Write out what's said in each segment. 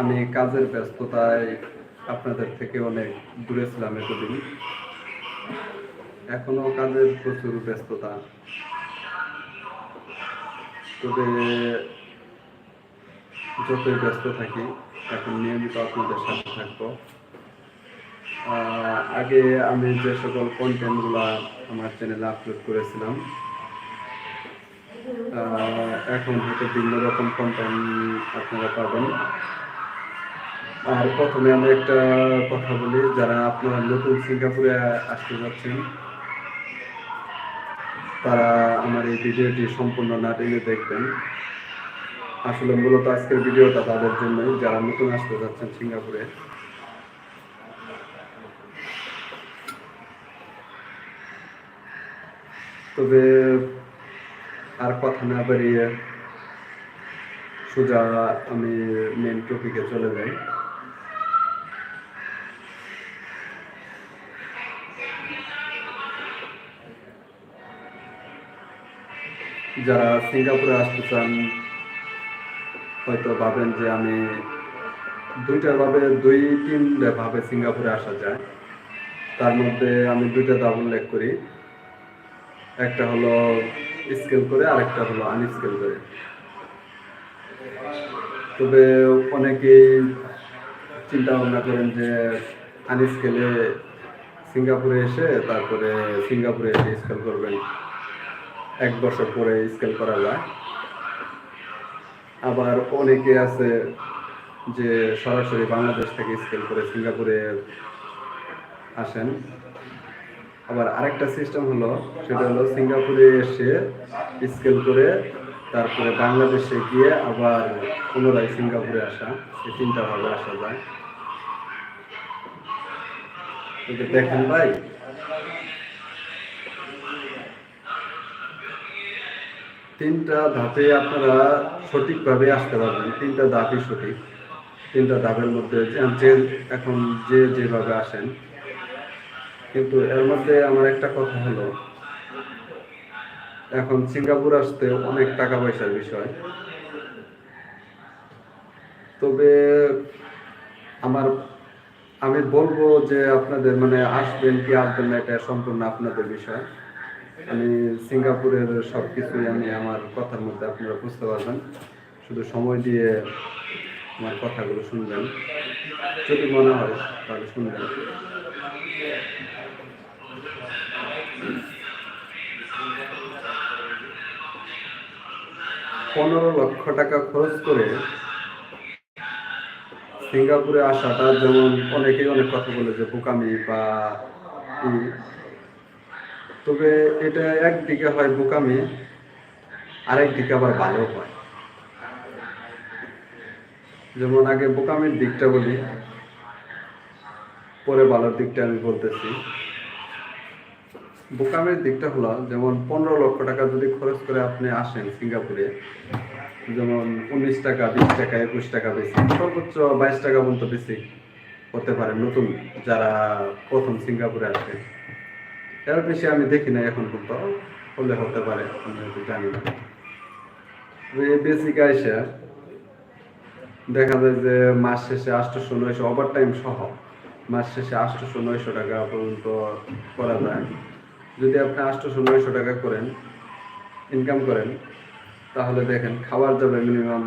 আমি কাজের ব্যস্ততায় আপনাদের থেকে অনেক দূরে ছিলাম এতদিন। এখনও কাজের প্রচুর ব্যস্ততা। তবে যতই ব্যস্ত থাকি, এখন নিয়মিত আপনাদের সাথে থাকব। আগে আমি যে সকল কন্টেন্টগুলো আমার চ্যানেলে আপলোড করেছিলাম এখন হয়তো ভিন্ন রকম কন্টেন্ট আপনারা পাবেন। আর প্রথমে আমি একটা কথা বলি, যারা আপনারা নতুন সিঙ্গাপুরে আসতে যাচ্ছেন, তারা আমার এই ভিডিওটি সম্পূর্ণ না টেনে দেখবেন। আসলে মূলত আজকের ভিডিওটা তাদের জন্যই, যারা নতুন আসতে যাচ্ছেন সিঙ্গাপুরে। তবে আর কথা না বাড়িয়ে সোজা আমি মেন টপিকে চলে যাই। যারা সিঙ্গাপুরে আসতে চান, হয়তো ভাবেন যে আমি দুইটা ভাবে, দুই তিন ভাবে সিঙ্গাপুরে আসা যায়। তার মধ্যে আমি দুইটা দাব উল্লেখ করি। একটা হলো স্কেল করে আরেকটা হলো আনস্কেল করে। তবে অনেকেই চিন্তা ভাবনা করেন যে আনস্কেলে সিঙ্গাপুরে এসে তারপরে সিঙ্গাপুরে এসে স্কেল করবেন। এক বছর পরে স্কেল করা যায়। আবার অনেকে আছে যে সরাসরি বাংলাদেশ থেকে স্কেল করে সিঙ্গাপুরে আসেন। আবার আরেকটা সিস্টেম হলো, সেটা হলো সিঙ্গাপুরে এসে স্কেল করে তারপরে বাংলাদেশে গিয়ে আবার পুনরায় সিঙ্গাপুরে আসা, এই তিনটা ভাবে আসা যায়। দেখেন ভাই। তিনটা ধাপে আপনারা সঠিকভাবে আসতে পারবেন, তিনটা ধাপই সঠিক। তিনটা ধাপের মধ্যে যে এখন যে যেভাবে আসেন কিন্তু এর মধ্যে আমার একটা কথা হলো, এখন সিঙ্গাপুর আসতে অনেক টাকা পয়সার বিষয়। তবে আমার, আমি বলব যে আপনাদের মানে আসবেন কি আসবেন না এটা সম্পূর্ণ আপনাদের বিষয়। আমি সিঙ্গাপুরের সব কিছুই আমি আমার কথার মধ্যে আপনারা বুঝতে পারবেন। শুধু সময় দিয়ে আমার কথাগুলো শুনবেন। যদি মনে হয় তাহলে শুনবেন। পনেরো লক্ষ টাকা খরচ করে সিঙ্গাপুরে আসাটা যেমন অনেকেই অনেক কথা বলে যে বোকামি বা তবে এটা একদিকে হয় বোকামি, আরেক দিকে আবার ভালো হয়। যেমন আগে বোকামির দিকটা বলি, পরে ভালোর দিকটা আমি বলতেছি। বোকামের দিকটা হলো, যেমন পনেরো লক্ষ টাকা যদি খরচ করে আপনি আসেন সিঙ্গাপুরে, যেমন উনিশ টাকা, বিশ টাকা, একুশ টাকা বেশি, সর্বোচ্চ বাইশ টাকা পর্যন্ত বেশি হতে পারে নতুন যারা প্রথম সিঙ্গাপুরে আসে এর বেশি আমি দেখি না এখন পর্যন্ত, হলে হতে পারে, আমি জানি না। বেসিক আইসা, দেখা যায় যে মাস শেষে আটশোশো নয়শো ওভার টাইম সহ, মাস শেষে আটশোশো নয়শো টাকা পর্যন্ত করা যায়। যদি আপনি আটশোশো নয়শো টাকা করেন ইনকাম করেন, তাহলে দেখেন খাবার যাবে মিনিমাম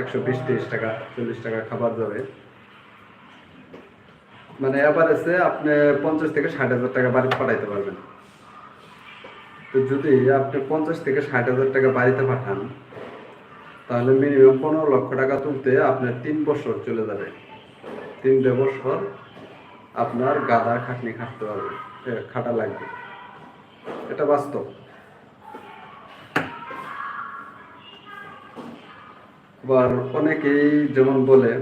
একশো বিশ তিরিশ টাকা, চল্লিশ টাকা খাবার যাবে মানে এভারেজে আপনি পঞ্চাশ থেকে ষাট হাজার টাকা বাড়িতে পাঠাইতে পারবেন। তো যদি আপনি পঞ্চাশ থেকে ষাট হাজার টাকা বাড়িতে পাঠান, তাহলে মিনিমাম পনেরো লক্ষ টাকা তুলতে আপনার তিন বছর চলে যাবে। তিনটে বছর আপনার গাদা খাটনি খাটতে পারবে খাটা লাগবে। এটা বাস্তব। আবার অনেকেই যেমন বলে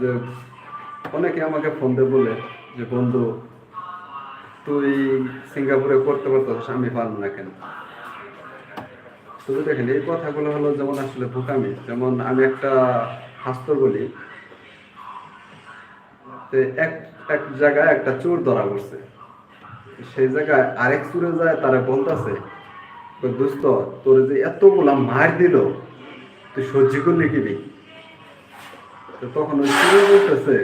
যে, অনেকে আমাকে ফোন দিয়ে বলে যে, বন্ধু, তুই সিঙ্গাপুরে করতে পারতো আমি পারব না কেন? শুধু দেখেন, এই কথাগুলো হলো যেমন আসলে বোকামি, যেমন আমি একটা হাস্তর বলি এক এক জায়গায় একটা চোর ধরা পড়ছে। সেই জায়গায় আরেক চুরে যায়, তারা বলতেছে দোস্ত, তোর যে এতগুলা মার দিল, তুই সহ্য করলি কি তখন ওই ছেলে বলতেছে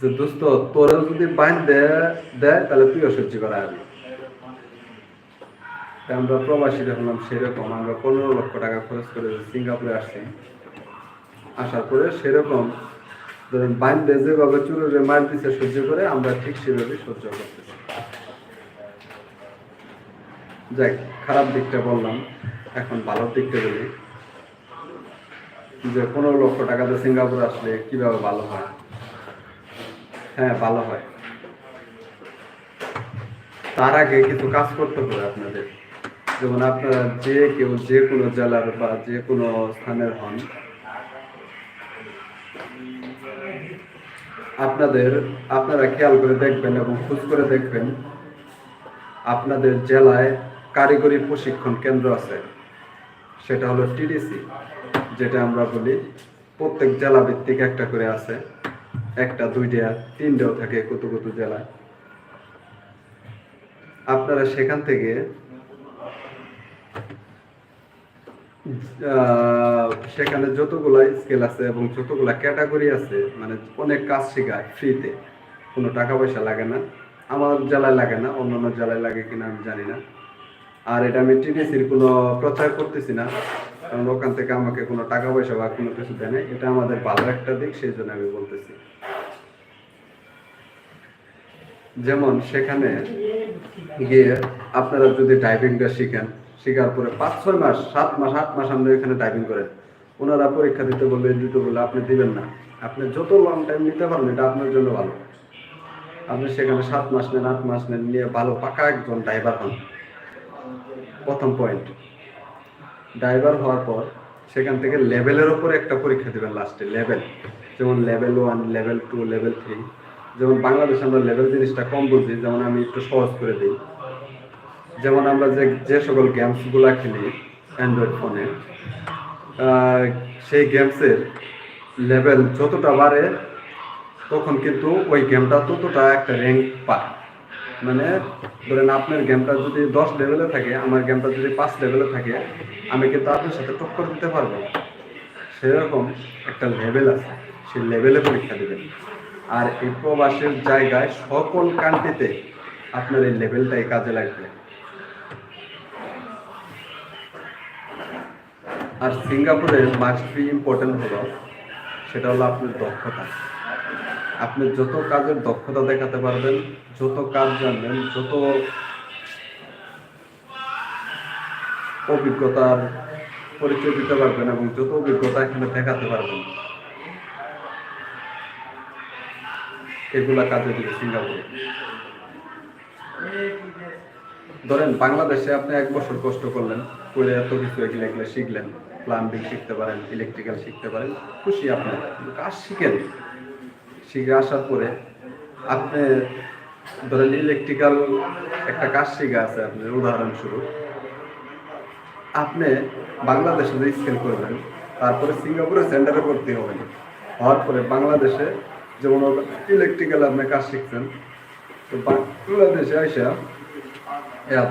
যে, দোস্ত, তোরা যদি বাইন দেয় তাহলে তুইও সহ্য করা যাবি। আমরা প্রবাসীরা হলাম সেরকম, আমরা পনেরো লক্ষ টাকা খরচ করে সিঙ্গাপুরে আসছি। আসার পরে সেরকম সহ্য করে, আমরা ঠিক সেভাবে সহ্য খারাপ দিকটা বললাম, এখন ভালো দিকটা বলি। যে পনেরো লক্ষ টাকাতে সিঙ্গাপুর আসলে কীভাবে ভালো হয়? হ্যাঁ ভালো হয়। তার আগে কিন্তু কাজ করতে হবে আপনাদের। যেমন আপনারা যে কেউ যে কোনো জেলার বা যে কোনো স্থানের হন আপনাদের, আপনারা খেয়াল করে দেখবেন এবং খোঁজ করে দেখবেন, আপনাদের জেলায় কারিগরি প্রশিক্ষণ কেন্দ্র আছে। সেটা হলো টিডিসি যেটা আমরা বলি প্রত্যেক জেলা ভিত্তিক একটা করে আছে। একটা, দুইটা, তিনটাও থাকে কত কত জেলায়। আপনারা সেখান থেকে সেখানে যতগুলা স্কেল আছে এবং যতগুলা ক্যাটাগরি আছে মানে অনেক কাজ শেখায় ফ্রিতে কোনো টাকা পয়সা লাগে না। আমার জেলায় লাগে না, অন্যান্য জেলায় লাগে কিনা আমি জানি না। আর এটা আমি টিডিসির কোনো প্রচার করতেছি না, কারণ ওখান থেকে আমাকে কোনো টাকা পয়সা বা কোনো কিছু দেয় না এটা আমাদের ভালো একটা দিক, সেই জন্য আমি বলতেছি। যেমন সেখানে গিয়ে আপনারা যদি ডাইভিংটা শিখেন শেখার করে পাঁচ, ছয় মাস, সাত মাস, আট মাস আমরা এখানে ডাইভিং করেন ওনারা পরীক্ষা দিতে বলবে দিতে বললে আপনি দিবেন না। আপনি যত লং টাইম নিতে পারবেন, এটা আপনার জন্য ভালো। আপনি সেখানে সাত মাস নেন, আট মাস নেন, নিয়ে ভালো পাকা একজন ড্রাইভার হন। প্রথম পয়েন্ট ড্রাইভার হওয়ার পর সেখান থেকে লেভেলের ওপর একটা পরীক্ষা দেবেন লাস্টে লেভেল যেমন level one level two level three যেমন বাংলাদেশে আমরা লেভেল জিনিসটা কম বুঝি, যেমন আমি একটু সহজ করে দিই। যেমন আমরা যে যে সকল গেমসগুলো খেলি অ্যান্ড্রয়েড ফোনে সেই গেমসের লেভেল যতটা বাড়ে, তখন কিন্তু ওই গেমটা ততটা একটা র্যাঙ্ক পায়। মানে ধরেন আপনার গেমটা যদি দশ লেভেলে থাকে, আমার গেমটা যদি পাঁচ লেভেলে থাকে, আমি কিন্তু আপনার সাথে টক্কর দিতে পারব সেরকম একটা লেভেল আছে, সেই লেভেলে পরীক্ষা দেবেন। আর এই প্রবাসের জায়গায় সকল কান্ট্রিতে আপনার এই লেভেলটাই কাজে লাগবে। আর সিঙ্গাপুরের মাস্ট বি ইম্পর্টেন্ট হলো, সেটা হলো আপনার দক্ষতা। আপনি যত কাজের দক্ষতা দেখাতে পারবেন, যত কাজ জানবেন, যত অভিজ্ঞতার পরিচয় দিতে পারবেন এবং যত অভিজ্ঞতা এখানে দেখাতে পারবেন, এগুলা কাজে দিবে সিঙ্গাপুরে। ধরেন বাংলাদেশে আপনি এক বছর কষ্ট করলেন করে এত কিছু এগুলো এগুলো শিখলেন। প্লাম্বিং শিখতে পারেন ইলেকট্রিক্যাল শিখতে পারেন, খুশি আপনি। কাজ শিখেন। শিখে আসার পরে আপনি ধরেন ইলেকট্রিক্যাল একটা কাজ শিখে আছে আপনার উদাহরণস্বরূপ। আপনি বাংলাদেশে যে স্কেল করবেন তারপরে সিঙ্গাপুরে সেন্টারে ভর্তি হবেন। হওয়ার পরে বাংলাদেশে যেমন ইলেকট্রিক্যাল আপনি কাজ শিখছেন, তো বাংলাদেশে আইসা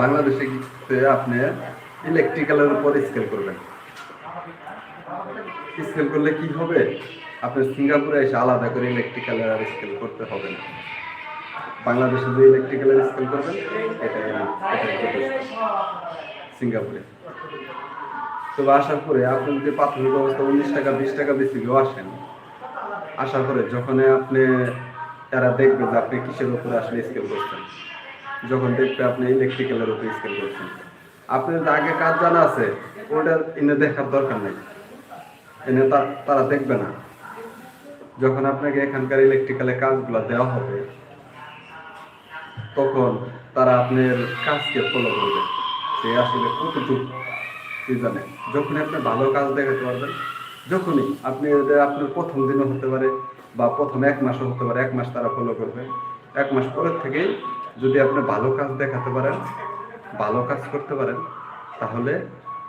বাংলাদেশে আপনি ইলেকট্রিক্যালের উপর স্কেল করবেন। স্কেল করলে কি হবে? আপনি সিঙ্গাপুরে এসে আলাদা করে ইলেকট্রিক্যালের আর স্কেল করতে হবে না। বাংলাদেশে যে ইলেকট্রিক্যালের স্কেল করবেন, এটাই সিঙ্গাপুরে। তো আসার পরে আপনি যদি প্রাথমিক অবস্থা উনিশ টাকা, বিশ টাকা বেশি কেউ আসেন, আসার পরে যখন আপনি, তারা দেখবে যে আপনি কিসের উপরে আসলে স্কেল করছেন। যখন দেখবে আপনি ইলেকট্রিক্যালের উপরে স্কেল করছেন। আপনার আগে কাজ জানা আছে ওটা এনে দেখার দরকার নেই। এনে তারা দেখবে না। যখন আপনাকে এখানকার ইলেকট্রিক্যালের কাজগুলো দেওয়া হবে, তখন তারা আপনার কাজকে ফলো করবে। সে আসলে কতটুকু, কি জানে? যখন আপনি ভালো কাজ দেখাতে পারবেন, যখনই আপনি আপনার প্রথম দিনও হতে পারে বা প্রথম এক মাসও হতে পারে, এক মাস তারা ফলো করবে। এক মাস পরের থেকেই যদি আপনি ভালো কাজ দেখাতে পারেন ভালো কাজ করতে পারেন, তাহলে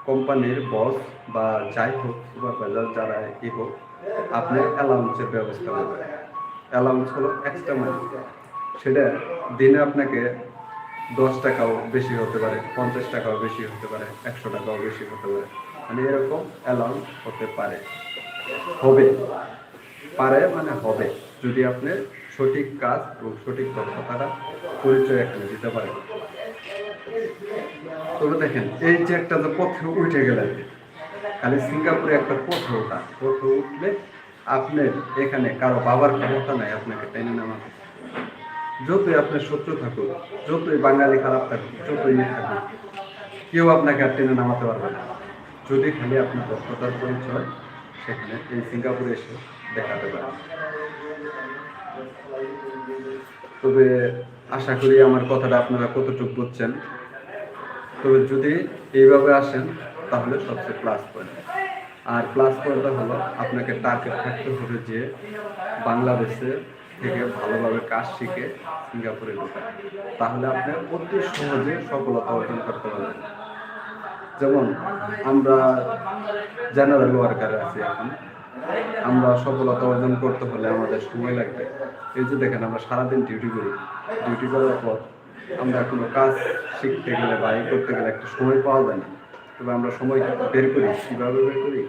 কোম্পানির বস বা যাই হোক সুপারভাইজার যারা ই হোক, আপনি অ্যালাউন্সের ব্যবস্থা করবেন। অ্যালাউন্স হলো এক্সট্রা মানি সেটা দিনে আপনাকে দশ টাকাও বেশি হতে পারে, পঞ্চাশ টাকাও বেশি হতে পারে, একশো টাকাও বেশি হতে পারে। মানে এরকম অ্যালাউন্স হতে পারে। হবে। পারে মানে হবে। যদি আপনি সঠিক কাজ এবং সঠিক দক্ষতাটা পরিচয় এখানে দিতে পারেন। তবে দেখেন, এই যে একটা যে পথে উঠে গেলেন, খালি সিঙ্গাপুরে একটা পথে ওঠা। পথে উঠলে আপনার এখানে কারও বাবার ক্ষমতা নাই, আপনাকে টেনে নামাতে যতই আপনার শত্রু থাকুক, যতই বাঙালি খারাপ থাকুক, যতই থাকুক, কেউ আপনাকে আর টেনে নামাতে পারবে না। যদি খালি আপনার দক্ষতার পরিচয় সেখানে এই সিঙ্গাপুরে এসে দেখাতে পারেন তবে আশা করি আমার কথাটা আপনারা কতটুকু বুঝছেন তবে যদি এইভাবে আসেন, তাহলে সবচেয়ে প্লাস পয়েন্ট আর প্লাস পয়েন্টটা হলো, আপনাকে টার্গেট থাকতে হবে যে বাংলাদেশে থেকে ভালোভাবে কাজ শিখে সিঙ্গাপুরে ঢোকা তাহলে আপনি অতি সহজে সফলতা অর্জন করতে পারবেন। যেমন, আমরা জেনারেল ওয়ার্কারে আছি এখন। আমরা সফলতা অর্জন করতে হলে আমাদের সময় লাগবে। এই যে দেখেন, আমরা সারাদিন ডিউটি করি। ডিউটি করার পর আমরা কোনো কাজ শিখতে গেলে বা ই করতে গেলে একটা সময় পাওয়া যায় না। তবে আমরা সময় বের করি, কীভাবে বের করি?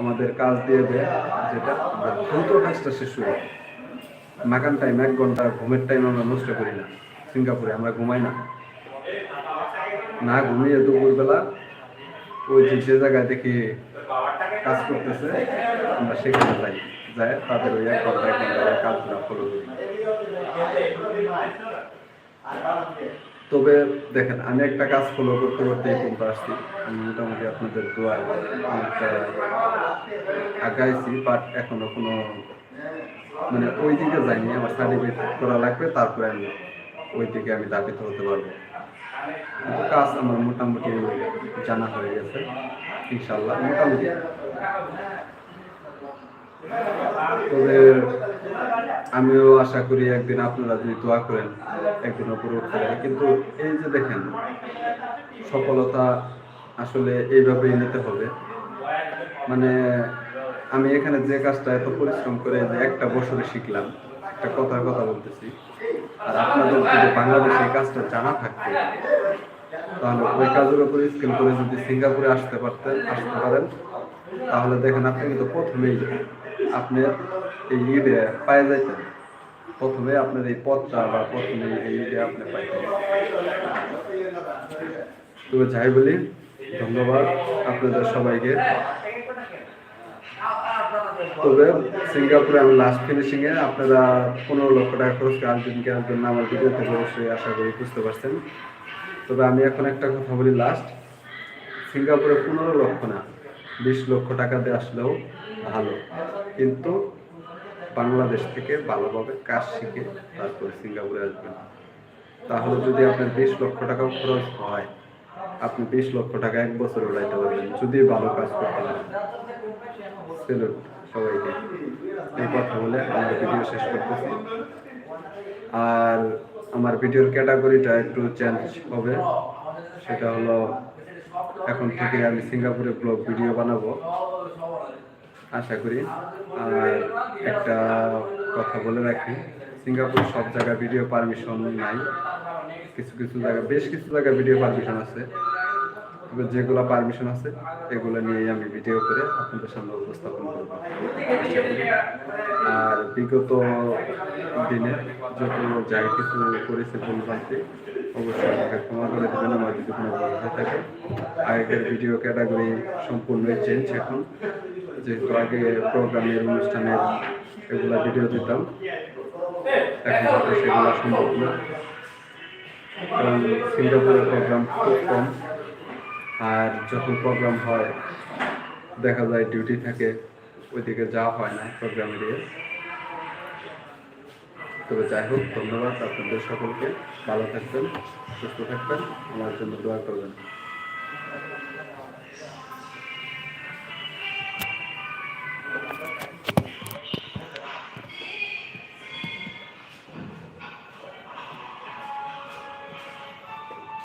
আমাদের কাজ দিয়ে দেয় যেটা আমরা দ্রুত কাজটা শেষ করি। মাকান টাইম এক ঘণ্টা, ঘুমের টাইম আমরা নষ্ট করি না। সিঙ্গাপুরে আমরা ঘুমাই না। না ঘুমিয়ে দুপুরবেলা ওই যে যে জায়গায় দেখি কাজ করতেছে, আমরা সেখানে যাই। যাই, তাদের ওই এক ঘণ্টা এক ঘণ্টা কাজগুলো ফলো করি। তবে দেখেন, আমি একটা কাজ ফলো করতে করতে এই পর্যন্ত আসছি। আমি মোটামুটি আপনাদের অনেকটা আগাইছি বাট এখনও কোনো মানে ওই দিকে যাইনি। আমার সার্টিফিকেট করা লাগবে, তারপরে আমি ওই দিকে আমি দাবিত হতে পারব। কিন্তু কাজ আমার মোটামুটি জানা হয়ে গেছে ইনশাল্লাহ মোটামুটি তবে আমিও আশা করি একদিন আপনারা যদি দোয়া করেন, একদিন উপরে পারে কিন্তু এই যে দেখেন, সফলতা আসলে এইভাবেই নিতে হবে। মানে আমি এখানে যে কাজটা এত পরিশ্রম করে যে একটা বছরে শিখলাম, একটা কথার কথা বলতেছি। আর আপনাদের যদি বাংলাদেশে এই কাজটা জানা থাকতো, তাহলে ওই কাজের উপরে স্কিল করে যদি সিঙ্গাপুরে আসতে পারতেন, আসতে পারেন, তাহলে দেখেন আপনি কিন্তু প্রথমেই আপনার এই ইডে পায়ে যাইতেন। প্রথমে আপনার এই পথটা বা প্রথমে এই ইডে আপনি পাইতেন। তবে যাই বলি, ধন্যবাদ আপনাদের সবাইকে। তবে সিঙ্গাপুরে আমি লাস্ট ফিনিশিং এ আপনারা পনেরো লক্ষ টাকা খরচ করে আসবেন কি আসবেন না আমার ভিডিওতে অবশ্যই আশা করি বুঝতে পারছেন। তবে আমি এখন একটা কথা বলি লাস্ট সিঙ্গাপুরে পনেরো লক্ষ না, বিশ লক্ষ টাকা দিয়ে আসলেও ভালো। কিন্তু বাংলাদেশ থেকে ভালোভাবে কাজ শিখে তারপরে সিঙ্গাপুরে আসবেন। তাহলে যদি আপনার বিশ লক্ষ টাকাও খরচ হয়, আপনি বিশ লক্ষ টাকা এক বছর উড়াইতে পারবেন, যদি ভালো কাজ করতে পারেন। সবাইকে। এই কথা বলে আমার ভিডিও শেষ করতেছি। আর আমার ভিডিওর ক্যাটাগরিটা একটু চেঞ্জ হবে। সেটা হলো, এখন থেকে আমি সিঙ্গাপুরে ব্লগ ভিডিও বানাবো। আশা করি। আর একটা কথা বলে রাখি, সিঙ্গাপুর সব জায়গায় ভিডিও পারমিশন নাই। কিছু কিছু জায়গা বেশ কিছু জায়গায় ভিডিও পারমিশন আছে। তবে যেগুলো পারমিশন আছে, এগুলো নিয়েই আমি ভিডিও করে আপনাদের সামনে উপস্থাপন করব। আর বিগত দিনে যত যাই কিছু করেছে ভুল ভ্রান্তি অবশ্যই আমাকে ক্ষমা করে দেবেন, আমার যদি কোনো ভুল হয়ে থাকে। আগেকার ভিডিও ক্যাটাগরি সম্পূর্ণই চেঞ্জ এখন। যেহেতু আগে প্রোগ্রামের অনুষ্ঠানের এগুলা ভিডিও দিতাম। এখন সেগুলো সম্ভব না। কারণ সিঙ্গাপুরের প্রোগ্রাম খুব কম। আর যখন প্রোগ্রাম হয়, দেখা যায় ডিউটি থাকে, ওইদিকে যাওয়া হয় না প্রোগ্রামে দিয়ে তবে যাই হোক, ধন্যবাদ আপনাদের সকলকে। ভালো থাকবেন, সুস্থ থাকবেন। আমার জন্য দোয়া করবেন।